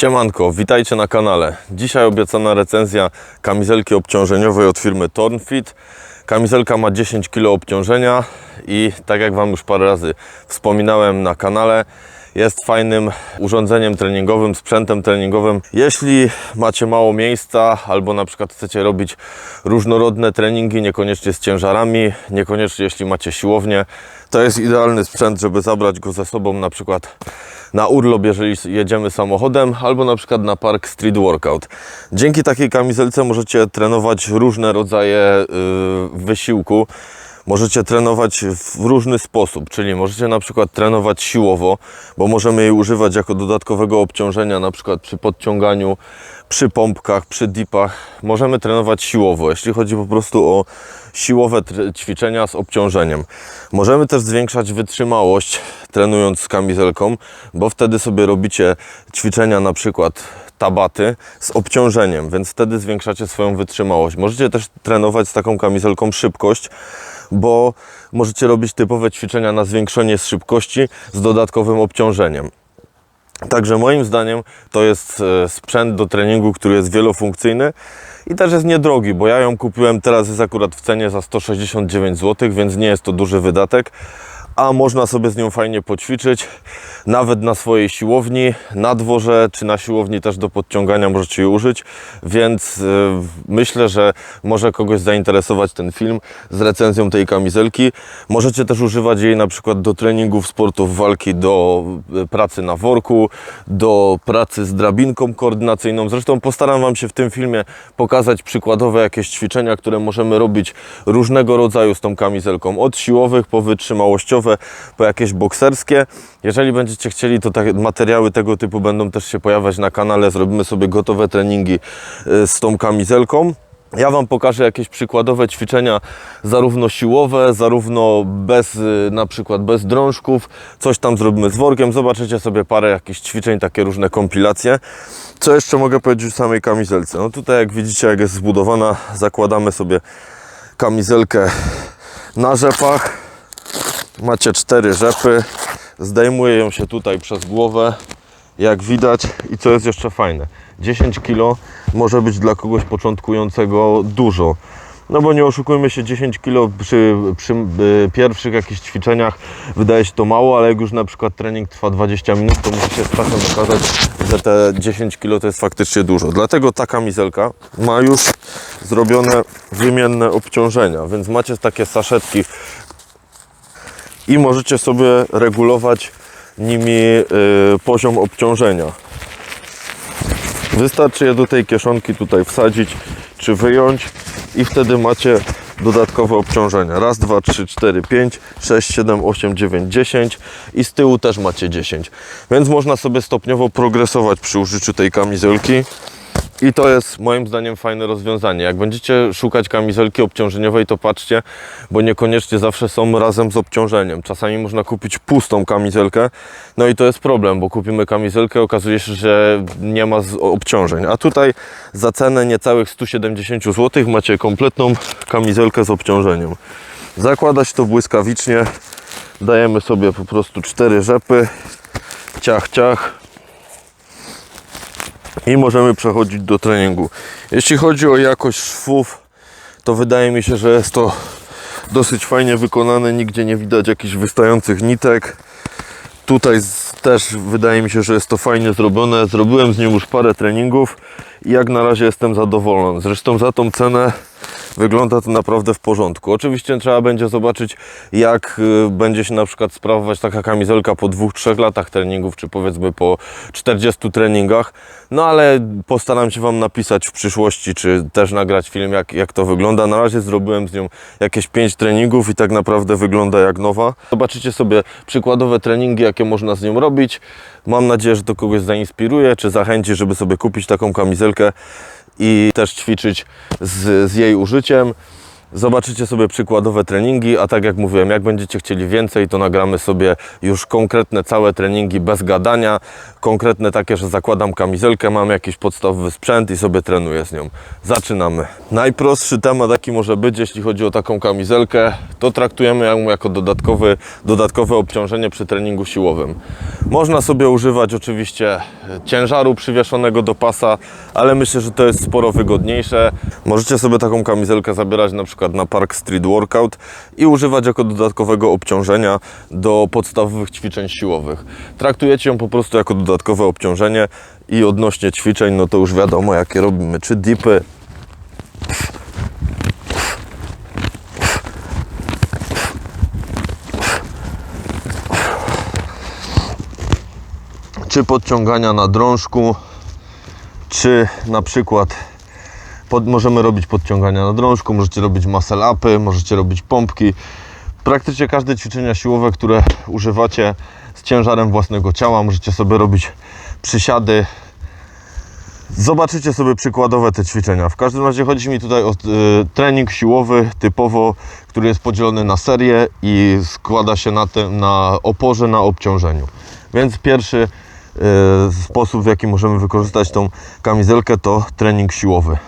Siemanko, witajcie na kanale. Dzisiaj obiecana recenzja kamizelki obciążeniowej od firmy Tornfit. Kamizelka ma 10 kg obciążenia i tak jak Wam już parę razy wspominałem na kanale, jest fajnym urządzeniem treningowym, sprzętem treningowym. Jeśli macie mało miejsca albo na przykład chcecie robić różnorodne treningi, niekoniecznie z ciężarami, niekoniecznie jeśli macie siłownię, to jest idealny sprzęt, żeby zabrać go ze sobą na przykład na urlop, jeżeli jedziemy samochodem, albo na przykład na park street workout. Dzięki takiej kamizelce możecie trenować różne rodzaje yy, wysiłku. Możecie trenować w różny sposób, czyli możecie na przykład trenować siłowo, bo możemy jej używać jako dodatkowego obciążenia, na przykład przy podciąganiu, przy pompkach, przy dipach. Możemy trenować siłowo, jeśli chodzi po prostu o siłowe ćwiczenia z obciążeniem. Możemy też zwiększać wytrzymałość trenując z kamizelką, bo wtedy sobie robicie ćwiczenia na przykład tabaty z obciążeniem, więc wtedy zwiększacie swoją wytrzymałość. Możecie też trenować z taką kamizelką szybkość, bo możecie robić typowe ćwiczenia na zwiększenie szybkości z dodatkowym obciążeniem. Także moim zdaniem to jest e, sprzęt do treningu, który jest wielofunkcyjny i też jest niedrogi, bo ja ją kupiłem teraz jest akurat w cenie za 169 zł, więc nie jest to duży wydatek, a można sobie z nią fajnie poćwiczyć, nawet na swojej siłowni, na dworze czy na siłowni też do podciągania możecie jej użyć, więc e, myślę, że może kogoś zainteresować ten film z recenzją tej kamizelki. Możecie też używać jej na przykład do treningów, sportów walki, do e, pracy na worku, do pracy z drabinką koordynacyjną. Zresztą postaram Wam się w tym filmie pokazać przykładowe jakieś ćwiczenia, które możemy robić różnego rodzaju z tą kamizelką, od siłowych po wytrzymałościowe, po jakieś bokserskie. Jeżeli będziecie chcieli, to te materiały tego typu będą też się pojawiać na kanale. Zrobimy sobie gotowe treningi y, z tą kamizelką. Ja Wam pokażę jakieś przykładowe ćwiczenia, zarówno siłowe, zarówno bez, y, na przykład bez drążków. Coś tam zrobimy z workiem. Zobaczycie sobie parę jakichś ćwiczeń, takie różne kompilacje. Co jeszcze mogę powiedzieć o samej kamizelce? No tutaj jak widzicie, jak jest zbudowana, zakładamy sobie kamizelkę na rzepach. Macie cztery rzepy. Zdejmuje ją się tutaj przez głowę, jak widać. I co jest jeszcze fajne, 10 kg może być dla kogoś początkującego dużo. No bo nie oszukujmy się, 10 kg przy, przy y, pierwszych jakichś ćwiczeniach wydaje się to mało, ale jak już na przykład trening trwa 20 minut, to musi się z czasem okazać, że te 10 kg to jest faktycznie dużo. Dlatego ta kamizelka ma już zrobione wymienne obciążenia, więc macie takie saszetki, i możecie sobie regulować nimi y, poziom obciążenia. Wystarczy je do tej kieszonki tutaj wsadzić czy wyjąć i wtedy macie dodatkowe obciążenia. Raz, dwa, trzy, cztery, pięć, sześć, siedem, osiem, dziewięć, dziesięć i z tyłu też macie 10. Więc można sobie stopniowo progresować przy użyciu tej kamizelki. I to jest moim zdaniem fajne rozwiązanie. Jak będziecie szukać kamizelki obciążeniowej, to patrzcie, bo niekoniecznie zawsze są razem z obciążeniem. Czasami można kupić pustą kamizelkę, no i to jest problem, bo kupimy kamizelkę, okazuje się, że nie ma obciążeń. A tutaj za cenę niecałych 170 zł macie kompletną kamizelkę z obciążeniem. Zakładać to błyskawicznie. Dajemy sobie po prostu cztery rzepy. Ciach, ciach i możemy przechodzić do treningu. Jeśli chodzi o jakość szwów, to wydaje mi się, że jest to dosyć fajnie wykonane. Nigdzie nie widać jakichś wystających nitek. Tutaj też wydaje mi się, że jest to fajnie zrobione. Zrobiłem z nim już parę treningów i jak na razie jestem zadowolony. Zresztą za tą cenę wygląda to naprawdę w porządku. Oczywiście trzeba będzie zobaczyć, jak y, będzie się na przykład sprawować taka kamizelka po dwóch, trzech latach treningów, czy powiedzmy po 40 treningach. No ale postaram się Wam napisać w przyszłości, czy też nagrać film, jak, jak to wygląda. Na razie zrobiłem z nią jakieś 5 treningów i tak naprawdę wygląda jak nowa. Zobaczycie sobie przykładowe treningi, jakie można z nią robić. Mam nadzieję, że to kogoś zainspiruje, czy zachęci, żeby sobie kupić taką kamizelkę i też ćwiczyć z, z jej użyciem. Zobaczycie sobie przykładowe treningi, a tak jak mówiłem, jak będziecie chcieli więcej, to nagramy sobie już konkretne całe treningi bez gadania. Konkretne takie, że zakładam kamizelkę, mam jakiś podstawowy sprzęt i sobie trenuję z nią. Zaczynamy. Najprostszy temat, jaki może być, jeśli chodzi o taką kamizelkę, to traktujemy ją jako dodatkowy, dodatkowe obciążenie przy treningu siłowym. Można sobie używać oczywiście ciężaru przywieszonego do pasa, ale myślę, że to jest sporo wygodniejsze. Możecie sobie taką kamizelkę zabierać na przykład na Park Street Workout i używać jako dodatkowego obciążenia do podstawowych ćwiczeń siłowych. Traktujecie ją po prostu jako dodatkowe obciążenie i odnośnie ćwiczeń, no to już wiadomo jakie robimy, czy dipy, czy podciągania na drążku, czy na przykład pod, możemy robić podciągania na drążku, możecie robić muscle upy, możecie robić pompki. Praktycznie każde ćwiczenia siłowe, które używacie z ciężarem własnego ciała, możecie sobie robić przysiady. Zobaczycie sobie przykładowe te ćwiczenia. W każdym razie chodzi mi tutaj o y, trening siłowy typowo, który jest podzielony na serię i składa się na, tym, na oporze, na obciążeniu. Więc pierwszy sposób, w jaki możemy wykorzystać tą kamizelkę, to trening siłowy.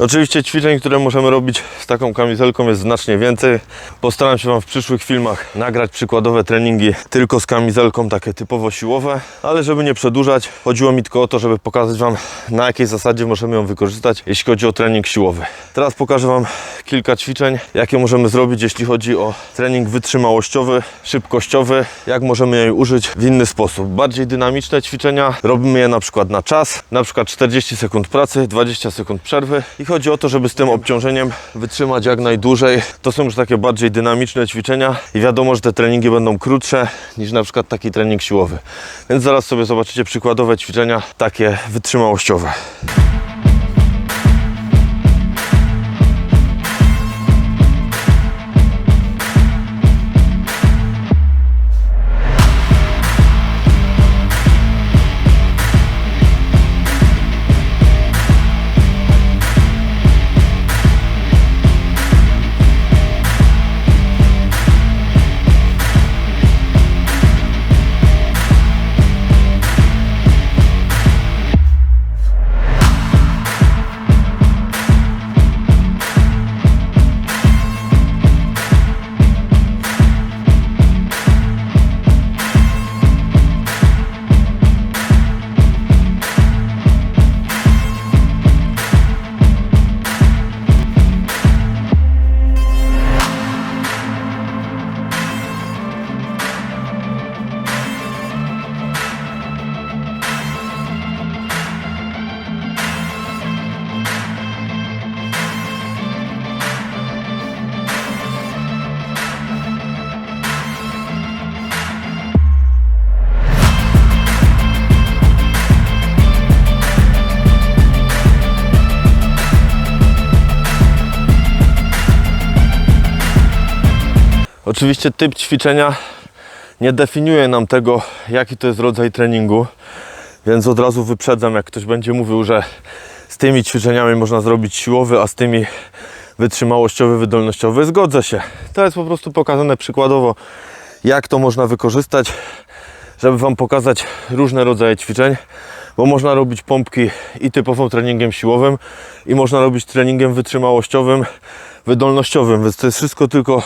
Oczywiście ćwiczeń, które możemy robić z taką kamizelką jest znacznie więcej. Postaram się Wam w przyszłych filmach nagrać przykładowe treningi tylko z kamizelką, takie typowo siłowe, ale żeby nie przedłużać, chodziło mi tylko o to, żeby pokazać Wam na jakiej zasadzie możemy ją wykorzystać, jeśli chodzi o trening siłowy. Teraz pokażę Wam kilka ćwiczeń, jakie możemy zrobić, jeśli chodzi o trening wytrzymałościowy, szybkościowy, jak możemy jej użyć w inny sposób. Bardziej dynamiczne ćwiczenia robimy je na przykład na czas, na przykład 40 sekund pracy, 20 sekund przerwy i chodzi o to, żeby z tym obciążeniem wytrzymać jak najdłużej. To są już takie bardziej dynamiczne ćwiczenia i wiadomo, że te treningi będą krótsze niż na przykład taki trening siłowy. Więc zaraz sobie zobaczycie przykładowe ćwiczenia takie wytrzymałościowe. Oczywiście typ ćwiczenia nie definiuje nam tego, jaki to jest rodzaj treningu, więc od razu wyprzedzam, jak ktoś będzie mówił, że z tymi ćwiczeniami można zrobić siłowy, a z tymi wytrzymałościowy, wydolnościowy. Zgodzę się. To jest po prostu pokazane przykładowo, jak to można wykorzystać, żeby Wam pokazać różne rodzaje ćwiczeń, bo można robić pompki i typowym treningiem siłowym, i można robić treningiem wytrzymałościowym, wydolnościowym, więc to jest wszystko tylko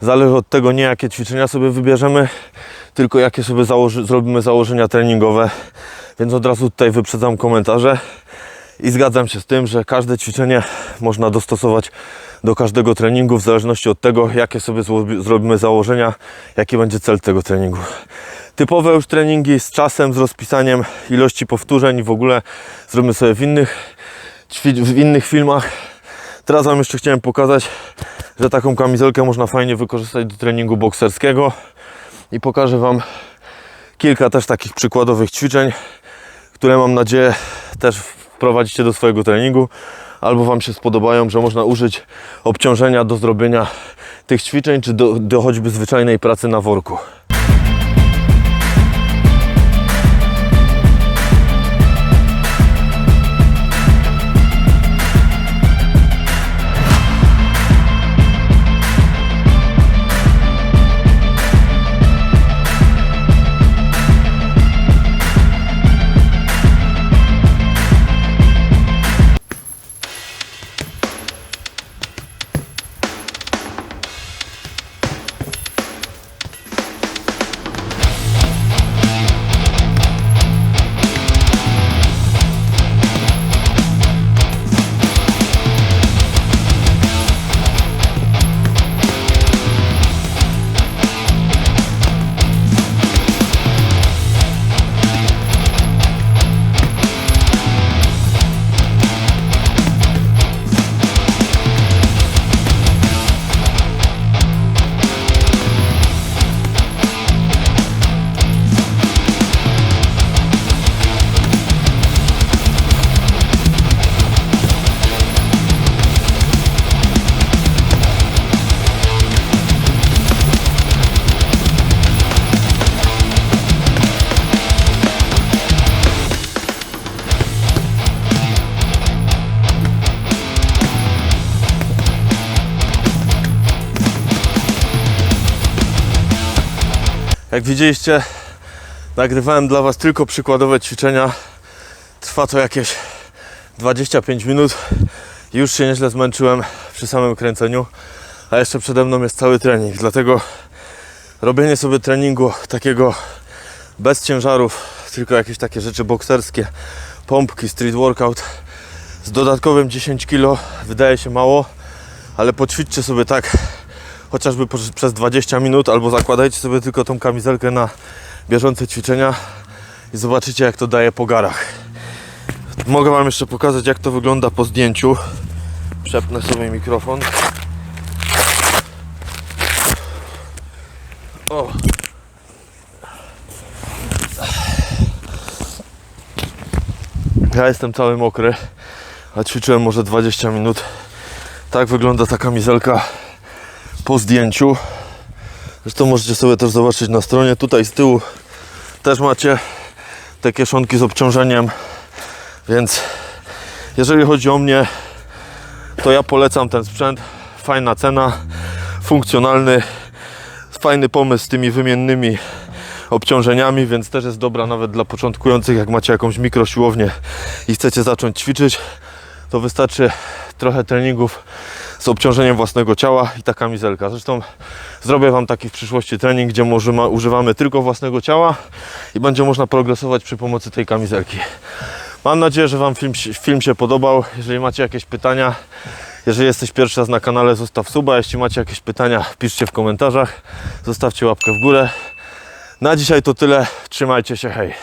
Zależy od tego nie jakie ćwiczenia sobie wybierzemy, tylko jakie sobie założy, zrobimy założenia treningowe. Więc od razu tutaj wyprzedzam komentarze i zgadzam się z tym, że każde ćwiczenie można dostosować do każdego treningu w zależności od tego, jakie sobie zrobimy założenia, jaki będzie cel tego treningu. Typowe już treningi z czasem, z rozpisaniem ilości powtórzeń w ogóle zrobimy sobie w innych, w innych filmach. Teraz Wam jeszcze chciałem pokazać, że taką kamizelkę można fajnie wykorzystać do treningu bokserskiego i pokażę Wam kilka też takich przykładowych ćwiczeń, które mam nadzieję też wprowadzicie do swojego treningu albo Wam się spodobają, że można użyć obciążenia do zrobienia tych ćwiczeń, czy do, do choćby zwyczajnej pracy na worku. Jak widzieliście, nagrywałem dla Was tylko przykładowe ćwiczenia. Trwa to jakieś 25 minut. Już się nieźle zmęczyłem przy samym kręceniu, a jeszcze przede mną jest cały trening. Dlatego robienie sobie treningu takiego bez ciężarów, tylko jakieś takie rzeczy bokserskie, pompki, street workout z dodatkowym 10 kg wydaje się mało, ale poćwiczcie sobie tak chociażby przez 20 minut, albo zakładajcie sobie tylko tą kamizelkę na bieżące ćwiczenia i zobaczycie jak to daje po garach. Mogę Wam jeszcze pokazać jak to wygląda po zdjęciu. Przepnę sobie mikrofon. O. Ja jestem cały mokry, a ćwiczyłem może 20 minut. Tak wygląda ta kamizelka po zdjęciu. Zresztą możecie sobie też zobaczyć na stronie. Tutaj z tyłu też macie te kieszonki z obciążeniem. Więc jeżeli chodzi o mnie, to ja polecam ten sprzęt. Fajna cena, funkcjonalny, fajny pomysł z tymi wymiennymi obciążeniami, więc też jest dobra nawet dla początkujących. Jak macie jakąś mikrosiłownię i chcecie zacząć ćwiczyć, to wystarczy trochę treningów z obciążeniem własnego ciała i ta kamizelka. Zresztą zrobię Wam taki w przyszłości trening, gdzie używamy tylko własnego ciała i będzie można progresować przy pomocy tej kamizelki. Mam nadzieję, że Wam film, film się podobał. Jeżeli macie jakieś pytania, jeżeli jesteś pierwszy raz na kanale, zostaw suba. Jeśli macie jakieś pytania, piszcie w komentarzach. Zostawcie łapkę w górę. Na dzisiaj to tyle. Trzymajcie się, hej.